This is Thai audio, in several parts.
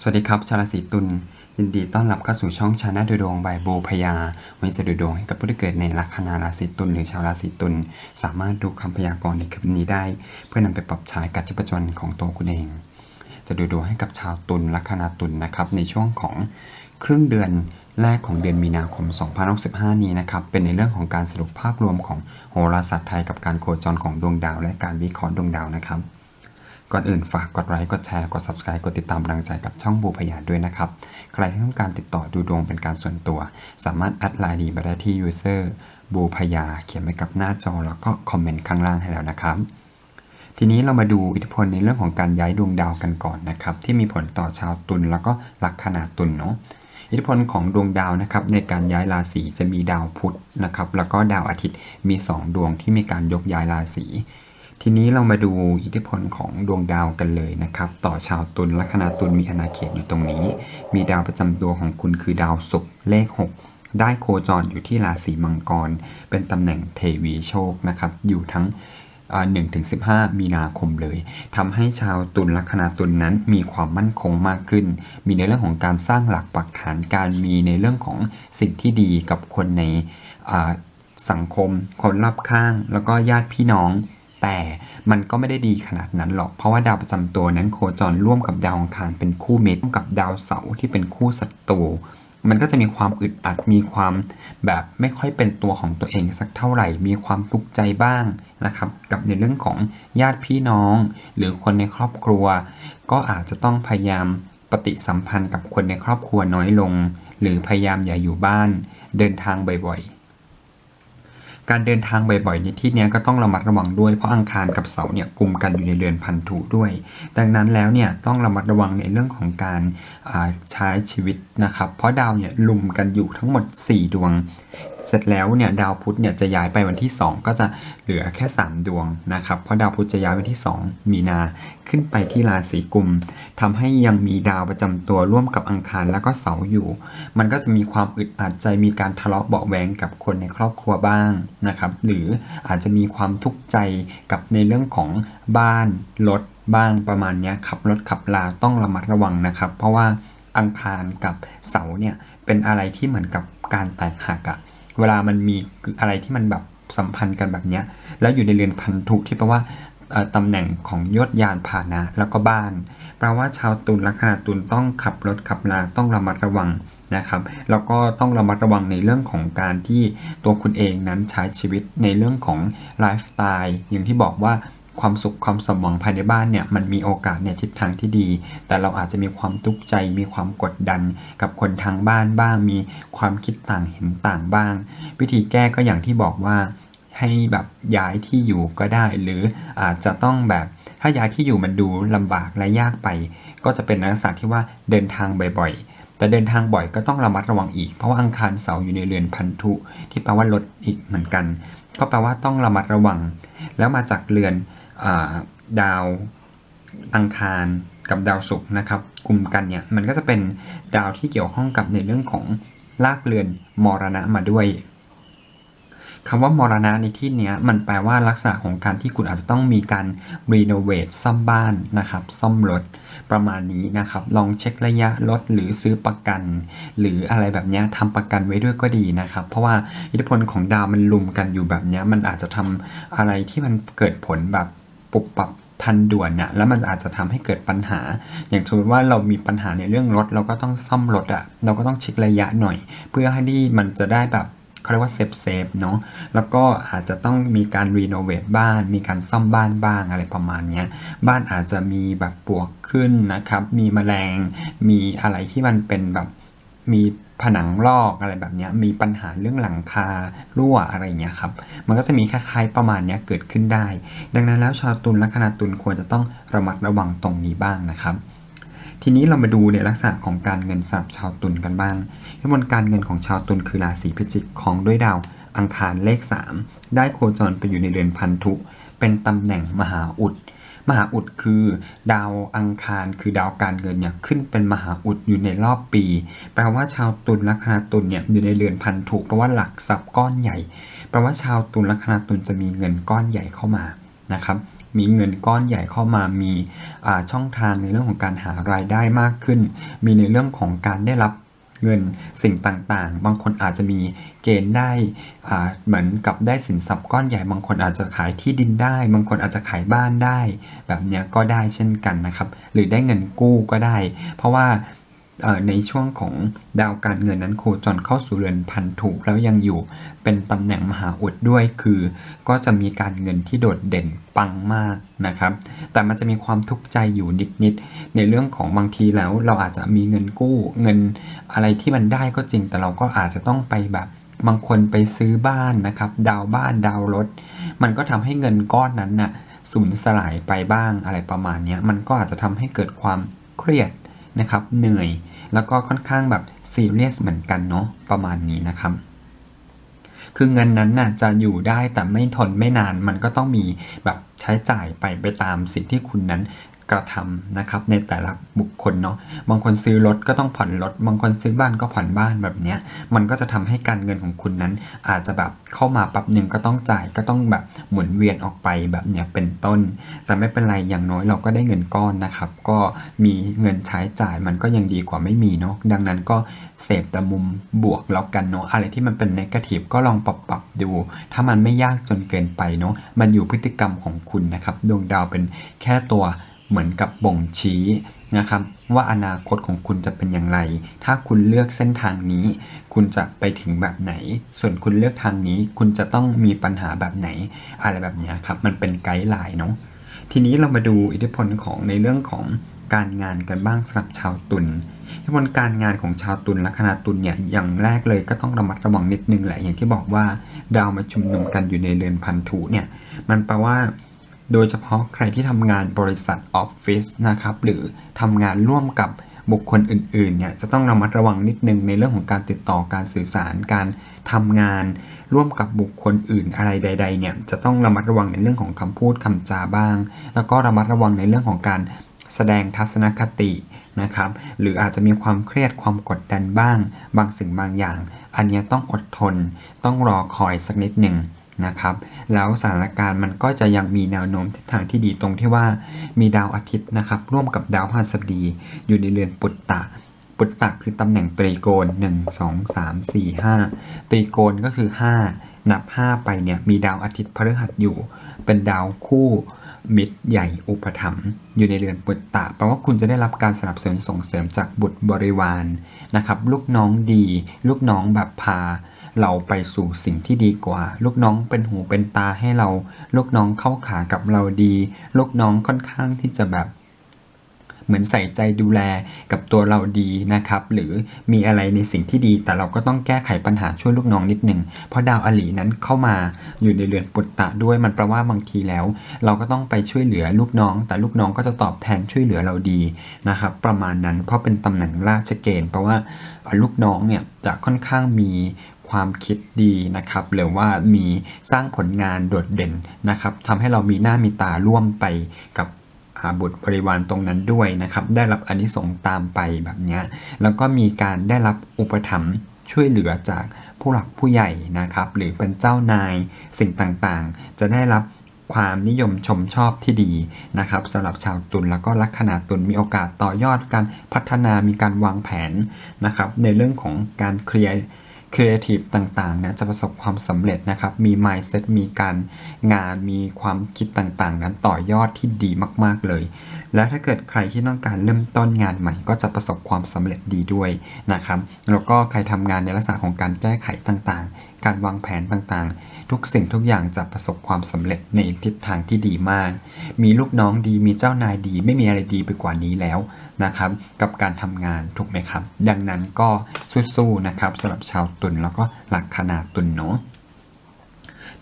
สวัสดีครับ ชาวราศีตุลยินดีต้อนรับเข้าสู่ช่องชาแนลดูดวงบายโบพยาวันนี้จะดูดวงให้กับผู้ที่เกิดในลัคนาราศีตุลหรือชาวราศีตุลสามารถดูคำพยากรณ์ในคลิปนี้ได้ เพื่อนำไปปรับใช้กับชีวิตประจำวันของตัวคุณเอง จะดูดวงให้กับชาวตุลลัคนาตุลนะครับในช่วงของครึ่งเดือนแรกของเดือนมีนาคม 2065 นี้นะครับ เป็นในเรื่องของการสรุปภาพรวมของโหราศาสตร์ไทยกับการโคจรของดวงดาว และการวิเคราะห์ดวงดาวนะครับ ก่อนอื่นฝากกดไลค์กดแชร์กด subscribe กดติดตามกำลังใจกับช่องบูพยาด้วยนะครับ ใครที่ต้องการติดต่อดูดวงเป็นการส่วนตัว สามารถแอดไลน์ดีมาได้ที่ user บูพยาเขียนไว้กับหน้าจอแล้วก็คอมเมนต์ข้างล่างให้แล้วนะครับทีนี้เรามาดูอิทธิพลในเรื่องของการย้ายดวงดาวกันก่อนนะครับ ที่มีผลต่อชาวตุลแล้วก็ลัคนาตุลเนาะอิทธิพลของดวงดาวนะครับในการย้ายราศีจะมีดาวพุธนะครับแล้วก็ดาวอาทิตย์มี 2 ดวงที่มีการยกย้ายราศี ทีนี้เรามาดูอิทธิพลของดวงดาวกันเลยนะครับ ต่อชาวตุลลัคนาตุลมีอาณาเขตอยู่ตรงนี้ มีดาวประจำตัวของคุณคือดาวศุกร์เลข 6 ได้โคจรอยู่ที่ราศีมังกร เป็นตำแหน่งเทวีโชคนะครับ อยู่ทั้งหนึ่งถึงสิมีนาคมเลยทำให้ชาวตุลลัคนาตุลนั้นมีความมั่นคงมากขึ้น มีในเรื่องของการสร้างหลักปักฐานการมีในเรื่องของสิ่งที่ดีกับคนในสังคม คนรอบข้าง แล้วก็ญาติพี่น้อง แต่มันก็ไม่ได้ดีขนาดนั้นหรอก เพราะว่าดาวประจำตัวนั้นโคจรร่วมกับดาวอังคารเป็นคู่เมตรกับดาวเสาร์ที่เป็นคู่ศัตรูมันก็จะมีความอึดอัด มีความแบบไม่ค่อยเป็นตัวของตัวเองสักเท่าไหร่ มีความทุกข์ใจบ้างนะครับ กับในเรื่องของญาติพี่น้อง หรือคนในครอบครัว ก็อาจจะต้องพยายามปฏิสัมพันธ์กับคนในครอบครัวน้อยลง หรือพยายามอย่าอยู่บ้าน เดินทางบ่อยๆ การเดินทางบ่อยๆในที่นี้ก็ต้องระมัดระวังด้วยเพราะอังคารกับเสาเนี่ยกลุ่มกันอยู่ในเรือนพันธุด้วย ดังนั้นแล้วเนี่ยต้องระมัดระวังในเรื่องของการใช้ชีวิตนะครับ เพราะดาวเนี่ยลุมกันอยู่ทั้งหมด 4 ดวง เสร็จแล้วเนี่ยดาวพุธเนี่ยจะย้ายไปวันที่ 2 ก็จะเหลือแค่ 3 ดวงนะครับเพราะดาวพุธจะย้ายวันที่ 2 มีนาขึ้นไปที่ราศีกุมทำให้ยังมีดาวประจำตัวร่วมกับอังคารแล้วก็เสาอยู่ มันก็จะมีความอึดอัดใจมีการทะเลาะเบาแวงกับคนในครอบครัวบ้างนะครับหรืออาจจะมีความทุกข์ใจกับในเรื่องของบ้านรถบ้างประมาณนี้ขับรถขับลาต้องระมัดระวังนะครับ เพราะว่าอังคารกับเสาเนี่ยเป็นอะไรที่เหมือนกับการแตกหักอะ เวลามันมีอะไรที่มันแบบสัมพันธ์กันแบบเนี้ย แล้วอยู่ในเรือนพันธุที่แปลว่าตำแหน่งของยศยานพาหนะแล้วก็บ้านแปลว่าชาวตุลลัคนาตุลต้องขับรถขับลาต้องระมัดระวังนะครับ แล้วก็ต้องระมัดระวังในเรื่องของการที่ตัวคุณเองนั้นใช้ชีวิตในเรื่องของไลฟ์สไตล์อย่างที่บอกว่า ความสุขความสมหวังภายในบ้านเนี่ยมันมีโอกาสในทิศทางที่ดี แต่เราอาจจะมีความทุกข์ใจ มีความกดดันกับคนทางบ้านบ้าง มีความคิดต่างเห็นต่างบ้าง วิธีแก้ก็อย่างที่บอกว่าให้แบบย้ายที่อยู่ก็ได้ หรืออาจจะต้องแบบถ้าย้ายที่อยู่มันดูลำบากและยากไป ก็จะเป็นลักษณะที่ว่าเดินทางบ่อยๆ แต่เดินทางบ่อยก็ต้องระมัดระวังอีก เพราะว่าอังคารเสาร์อยู่ในเรือนพันธุ ที่แปลว่าลดอีกเหมือนกัน ก็แปลว่าต้องระมัดระวัง แล้วมาจากเรือน ดาวอังคารกับดาวศุกร์นะครับกลุ่มกันเนี่ยมันก็จะเป็นดาวที่เกี่ยวข้องกับในเรื่องของลากเรือนมรณะมาด้วยคำว่ามรณะในที่นี้มันแปลว่าลักษณะของการที่คุณอาจจะต้องมีการรีโนเวทซ่อมบ้านนะครับ ซ่อมรถประมาณนี้นะครับ ลองเช็คระยะรถหรือซื้อประกัน หรืออะไรแบบนี้ทำประกันไว้ด้วยก็ดีนะครับ เพราะว่าอิทธิพลของดาวมันลุมกันอยู่แบบนี้มันอาจจะทำอะไรที่มันเกิดผลแบบ ปุบปับทันด่วนเนี่ยแล้วมันอาจจะทำให้เกิดปัญหา อย่างสมมติว่าเรามีปัญหาในเรื่องรถ เราก็ต้องซ่อมรถอะเราก็ต้องเช็คระยะหน่อย เพื่อให้ที่มันจะได้แบบเขาเรียกว่าเซฟเซฟเนาะแล้วก็อาจจะต้องมีการรีโนเวทบ้าน มีการซ่อมบ้านบ้างอะไรประมาณเนี้ยบ้านอาจจะมีแบบปลวกขึ้นนะครับ มีแมลง มีอะไรที่มันเป็นแบบ มีผนังลอกอะไรแบบนี้มีปัญหาเรื่องหลังคารั่วอะไรเงี้ยครับ มันก็จะมีคล้ายๆประมาณนี้เกิดขึ้นได้ ดังนั้นแล้วชาวตุลลัคนาตุลควรจะต้องระมัดระวังตรงนี้บ้างนะครับ ทีนี้เรามาดูในลักษณะของการเงินสำหรับชาวตุลกันบ้างที่บนการเงินของชาวตุลคือราศีพิจิกของด้วยดาวอังคารเลข 3 ได้โคจรไปอยู่ในเรือนพันธุ เป็นตำแหน่งมหาอุด มหาอุดคือดาวอังคารคือดาวการเงินเนี่ยขึ้นเป็นมหาอุดอยู่ในรอบปี แปลว่าชาวตุลลัคนาตุลเนี่ยอยู่ในเรือนพันธุแปลว่าหลักทรัพย์ก้อนใหญ่ แปลว่าชาวตุลลัคนาตุลจะมีเงินก้อนใหญ่เข้ามานะครับมีเงินก้อนใหญ่เข้ามา มีช่องทางในเรื่องของการหารายได้มากขึ้น มีในเรื่องของการได้รับ เงินสิ่งต่างๆ บางคนอาจจะมีเกณฑ์ได้เหมือนกับได้สินทรัพย์ก้อนใหญ่ บางคนอาจจะขายที่ดินได้ บางคนอาจจะขายบ้านได้ แบบเนี้ยก็ได้เช่นกันนะครับ หรือได้เงินกู้ก็ได้ เพราะว่า ในช่วงของดาวการเงินนั้นโคจรเข้าสู่เรือนพันธุแล้วยังอยู่เป็นตำแหน่งมหาอุดด้วยคือ ก็จะมีการเงินที่โดดเด่นปังมากนะครับ แต่มันจะมีความทุกข์ใจอยู่นิดๆในเรื่องของบางทีแล้วเราอาจจะมีเงินกู้เงินอะไรที่มันได้ก็จริง แต่เราก็อาจจะต้องไปแบบบางคนไปซื้อบ้านนะครับ ดาวบ้านดาวรถ มันก็ทำให้เงินก้อนนั้นน่ะสูญสลายไปบ้างอะไรประมาณนี้มันก็อาจจะทำให้เกิดความเครียดนะครับเหนื่อย แล้วก็ค่อนข้างแบบซีเรียสเหมือนกันเนาะประมาณนี้นะครับ คือเงินนั้นน่ะจะอยู่ได้แต่ไม่ทนไม่นานมันก็ต้องมีแบบใช้จ่ายไปไปตามสิ่งที่คุณนั้น กระทำนะครับในแต่ละบุคคลเนาะบางคนซื้อรถก็ต้องผ่อนรถบางคนซื้อบ้านก็ผ่อนบ้านแบบเนี้ยมันก็จะทำให้การเงินของคุณนั้น อาจจะแบบเข้ามาแป๊บหนึ่งก็ต้องจ่ายก็ต้องแบบหมุนเวียนออกไปแบบเนี้ยเป็นต้น แต่ไม่เป็นไรอย่างน้อยเราก็ได้เงินก้อนนะครับ ก็มีเงินใช้จ่ายมันก็ยังดีกว่าไม่มีเนาะดังนั้นก็เสพแต่มุมบวกแล้วกันเนาะอะไรที่มันเป็นนกาทีฟก็ลองปรับปรับดู ถ้ามันไม่ยากจนเกินไปเนาะมันอยู่พฤติกรรมของคุณนะครับดวงดาวเป็นแค่ตัว เหมือนกับบ่งชี้นะครับว่าอนาคตของคุณจะเป็นอย่างไร ถ้าคุณเลือกเส้นทางนี้ คุณจะไปถึงแบบไหน ส่วนคุณเลือกทางนี้ คุณจะต้องมีปัญหาแบบไหน อะไรแบบนี้ครับ มันเป็นไกด์ไลน์เนาะ ทีนี้เรามาดูอิทธิพลของในเรื่องของการงานกันบ้างสำหรับชาวตุลอิทธิพลการงานของชาวตุลลัคนาตุลเนี่ยอย่างแรกเลยก็ต้องระมัดระวังนิดนึงแหละอย่างที่บอกว่า ดาวมาชุมนุมกันอยู่ในเรือนพันธุเนี่ยมันแปลว่า โดยเฉพาะใครที่ทำงานบริษัทออฟฟิศนะครับ หรือทำงานร่วมกับบุคคลอื่นๆเนี่ยจะต้องระมัดระวังนิดนึงในเรื่องของการติดต่อการสื่อสารการทำงาน ร่วมกับบุคคลอื่นอะไรใด ๆ เนี่ยจะต้องระมัดระวังในเรื่องของคำพูดคำจาบ้าง แล้วก็ระมัดระวังในเรื่องของการแสดงทัศนคตินะครับ หรืออาจจะมีความเครียดความกดดันบ้าง บางสิ่งบางอย่าง อันนี้ต้องอดทน ต้องรอคอยสักนิดหนึ่ง นะครับ แล้วสถานการณ์มันก็จะยังมีแนวโน้มทิศทางที่ดีตรงที่ว่ามีดาวอาทิตย์นะครับ ร่วมกับดาวพฤหัสบดี อยู่ในเรือนปุตตะ ปุตตะคือตำแหน่งตรีโกณ 1 2 3 4 5 ตรีโกณก็คือ 5 นับ 5 ไปเนี่ยมีดาวอาทิตย์พฤหัสอยู่ เป็นดาวคู่มิตรใหญ่อุปถัมภ์อยู่ในเรือนปุตตะแปลว่าคุณจะได้รับการสนับสนุนส่งเสริมจากบุตรบริวารนะครับ ลูกน้องดี ลูกน้องแบบพา เราไปสู่สิ่งที่ดีกว่า ลูกน้องเป็นหูเป็นตาให้เรา ลูกน้องเข้าขากับเราดี ลูกน้องค่อนข้างที่จะแบบเหมือนใส่ใจดูแลกับตัวเราดีนะครับ หรือมีอะไรในสิ่งที่ดี แต่เราก็ต้องแก้ไขปัญหาช่วยลูกน้องนิดหนึ่งเพราะดาวอลีนั้นเข้ามาอยู่ในเรือนปุตตะด้วยมันแปลว่าบางทีแล้ว เราก็ต้องไปช่วยเหลือลูกน้อง แต่ลูกน้องก็จะตอบแทนช่วยเหลือเราดีนะครับ ประมาณนั้นเพราะเป็นตำแหน่งราชเกณฑ์เพราะว่าลูกน้องเนี่ยจะค่อนข้างมี ความคิดดีนะครับหรือว่ามีสร้างผลงานโดดเด่นนะครับทำให้เรามีหน้ามีตาร่วมไปกับบุตรบริวารตรงนั้นด้วยนะครับ ได้รับอนิสงส์ตามไปแบบนี้แล้วก็มีการได้รับอุปถัมภ์ช่วยเหลือจากผู้หลักผู้ใหญ่นะครับ หรือเป็นเจ้านายสิ่งต่างๆ จะได้รับความนิยมชมชอบที่ดีนะครับสำหรับชาวตุลแล้วก็ลัคนาตุลมีโอกาสต่อยอดการพัฒนามีการวางแผนนะครับ ในเรื่องของการเคลียร์ ครีเอทีฟต่างๆเนี่ยจะประสบความสำเร็จนะครับ มี mindset มีการงาน มีความคิดต่างๆ นั้นต่อยอดที่ดีมากๆเลย และถ้าเกิดใครที่ต้องการเริ่มต้นงานใหม่ ก็จะประสบความสำเร็จดีด้วยนะครับ แล้วก็ใครทำงานในลักษณะของการแก้ไขต่างๆการวางแผนต่างๆ ทุกสิ่งทุกอย่างจะประสบความสำเร็จในทิศทางที่ดีมาก มีลูกน้องดีมีเจ้านายดี ไม่มีอะไรดีไปกว่านี้แล้วนะครับ กับการทำงานถูกไหมครับ ดังนั้นก็สู้ๆนะครับสำหรับชาวตุลแล้วก็หลักคนาตุลเนาะ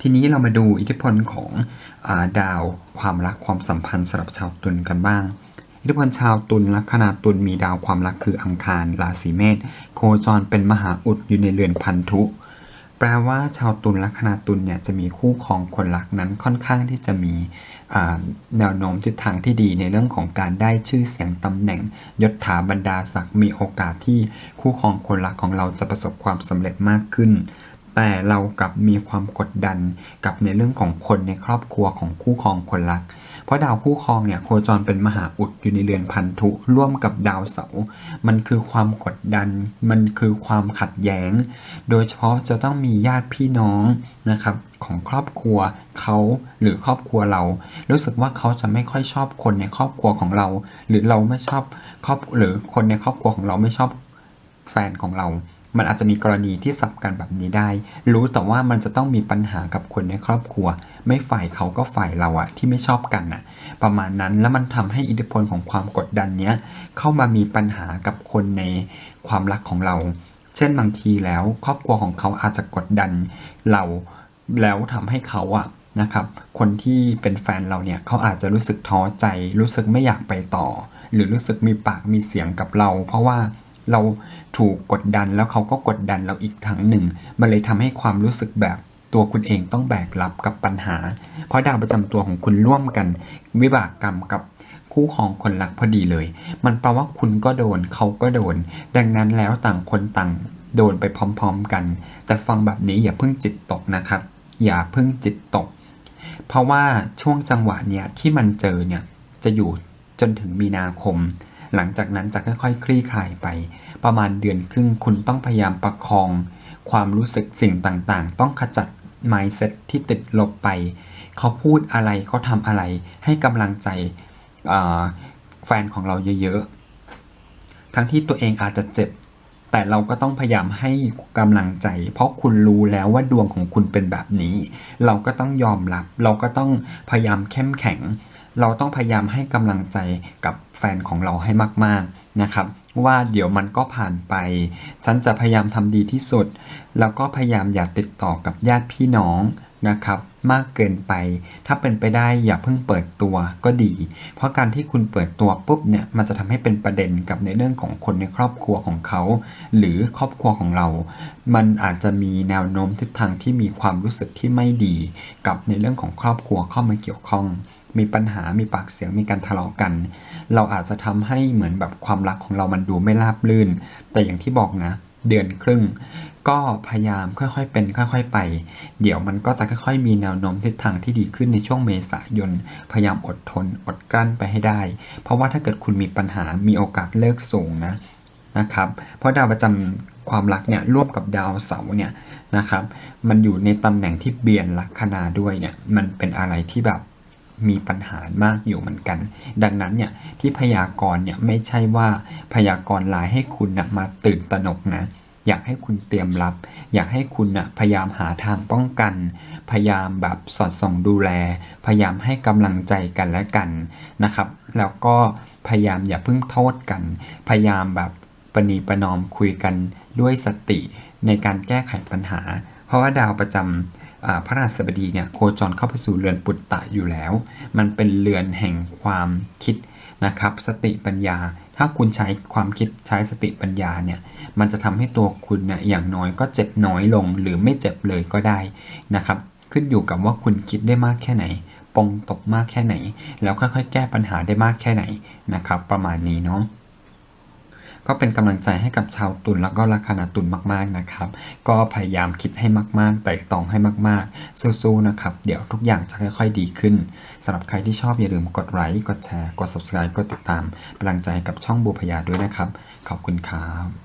ทีนี้เรามาดูอิทธิพลของอาดาวความรักความสัมพันธ์สำหรับชาวตุลกันบ้าง อิทธิพลชาวตุลลัคนาตุลมีดาวความรักคืออังคารราศีเมษโคจรเป็นมหาอุดอยู่ในเรือนพันธุ แปลว่าชาวตุลลัคนาตุลเนี่ยจะมีคู่ครองคนรักนั้นค่อนข้างที่จะมีแนวโน้มทิศทางที่ดีในเรื่องของการได้ชื่อเสียงตำแหน่งยศถาบรรดาศักดิ์มีโอกาสที่คู่ครองคนรักของเราจะประสบความสำเร็จมากขึ้น แต่เรากลับมีความกดดันกับในเรื่องของคนในครอบครัวของคู่ครองคนรัก เพราะดาวคู่ครองเนี่ยโคจรเป็นมหาอุดอยู่ในเรือนพันธุร่วมกับดาวเสาร์มันคือความกดดัน มันคือความขัดแย้ง โดยเฉพาะจะต้องมีญาติพี่น้องนะครับของครอบครัวเขาหรือครอบครัวเรา รู้สึกว่าเขาจะไม่ค่อยชอบคนในครอบครัวของเรา หรือเราไม่ชอบครอบหรือคนในครอบครัวของเราไม่ชอบแฟนของเรา มันอาจจะมีกรณีที่สับกันแบบนี้ได้ รู้แต่ว่ามันจะต้องมีปัญหากับคนในครอบครัว ไม่ฝ่ายเขาก็ฝ่ายเราอะที่ไม่ชอบกันอะประมาณนั้นแล้วมันทำให้อิทธิพลของความกดดันเนี้ยเข้ามามีปัญหากับคนในความรักของเรา เช่นบางทีแล้วครอบครัวของเขาอาจจะกดดันเราแล้วทำให้เขาอะนะครับคนที่เป็นแฟนเราเนี่ยเขาอาจจะรู้สึกท้อใจ รู้สึกไม่อยากไปต่อ หรือรู้สึกมีปากมีเสียงกับเรา เพราะว่า เราถูกกดดันแล้วเขาก็กดดันเราอีกทั้งหนึ่ง มันเลยทำให้ความรู้สึกแบบตัวคุณเองต้องแบกรับกับปัญหา เพราะดาวประจำตัวของคุณร่วมกัน วิบากกรรมกับคู่ของคนรักพอดีเลย มันแปลว่าคุณก็โดนเขาก็โดน ดังนั้นแล้วต่างคนต่างโดนไปพร้อมๆกัน แต่ฟังแบบนี้อย่าเพิ่งจิตตกนะครับ อย่าเพิ่งจิตตก เพราะว่าช่วงจังหวะเนี่ยที่มันเจอเนี่ยจะอยู่จนถึงมีนาคม หลังจากนั้นจะค่อยๆ คลี่คลายไป ประมาณเดือนครึ่งคุณต้องพยายามประคอง ความรู้สึกสิ่งต่างๆ ต้องขจัด mindset ที่ติดลบไป เขาพูดอะไรเขาทำอะไร ให้กำลังใจแฟนของเราเยอะๆ ทั้งที่ตัวเองอาจจะเจ็บ แต่เราก็ต้องพยายามให้กำลังใจ เพราะคุณรู้แล้วว่าดวงของคุณเป็นแบบนี้ เราก็ต้องยอมรับ เราก็ต้องพยายามเข้มแข็ง เราต้องพยายามให้กำลังใจกับแฟนของเราให้มาก ๆนะครับ ว่าเดี๋ยวมันก็ผ่านไป ฉันจะพยายามทำดีที่สุด แล้วก็พยายามอย่าติดต่อกับญาติพี่น้องนะครับมากเกินไป ถ้าเป็นไปได้อย่าเพิ่งเปิดตัวก็ดี เพราะการที่คุณเปิดตัวปุ๊บเนี่ยมันจะทำให้เป็นประเด็นกับในเรื่องของคนในครอบครัวของเขา หรือครอบครัวของเรา มันอาจจะมีแนวโน้มทิศทางที่มีความรู้สึกที่ไม่ดี กับในเรื่องของครอบครัวเข้ามาเกี่ยวข้อง มีปัญหามีปากเสียงมีการทะเลาะกัน เราอาจจะทำให้เหมือนแบบความรักของเรามันดูไม่ราบรื่น แต่อย่างที่บอกนะ เดือนครึ่ง ก็พยายามค่อยๆเป็น ค่อยๆไป เดี๋ยวมันก็จะค่อยๆมีแนวโน้มทิศทางที่ดีขึ้นในช่วงเมษายน พยายามอดทนอดกลั้นไปให้ได้ เพราะว่าถ้าเกิดคุณมีปัญหามีโอกาสเลิกสูงนะนะครับ เพราะดาวประจำความรักเนี่ยร่วมกับดาวเสาร์เนี่ยนะครับ มันอยู่ในตำแหน่งที่เบียนลัคนาด้วยเนี่ย มันเป็นอะไรที่แบบ มีปัญหามากอยู่เหมือนกัน ดังนั้นเนี่ยที่พยากรณ์เนี่ยไม่ใช่ว่าพยากรณ์ลายให้คุณนะมาตื่นตระหนกนะอยากให้คุณเตรียมรับ อยากให้คุณนะพยายามหาทางป้องกัน พยายามแบบสอดส่องดูแล พยายามให้กำลังใจกันและกันนะครับ แล้วก็พยายามอย่าเพิ่งโทษกัน พยายามแบบประนีประนอมคุยกันด้วยสติในการแก้ไขปัญหา เพราะว่าดาวประจำอ่า พระราชบดีเนี่ยโคจรเข้าไปสู่เรือนปุตตะอยู่แล้ว มันเป็นเรือนแห่งความคิดนะครับ สติปัญญา ถ้าคุณใช้ความคิดใช้สติปัญญาเนี่ย มันจะทำให้ตัวคุณเนี่ยอย่างน้อยก็เจ็บน้อยลงหรือไม่เจ็บเลยก็ได้นะครับ ขึ้นอยู่กับว่าคุณคิดได้มากแค่ไหนปรงตกมากแค่ไหน แล้วค่อยๆ แก้ปัญหาได้มากแค่ไหนนะครับ ประมาณนี้เนาะ ก็เป็นกำลังใจให้กับชาวตุลแล้วก็ลัคนาตุลมากๆนะครับ ก็พยายามคิดให้มากๆไต่ตองให้มากๆสู้ๆนะครับ เดี๋ยวทุกอย่างจะค่อยๆดีขึ้นสำหรับใครที่ชอบอย่าลืมกดไลค์กดแชร์กด subscribe กดติดตามเป็นกำลังใจให้กับช่องบูพยาด้วยนะครับ ขอบคุณครับ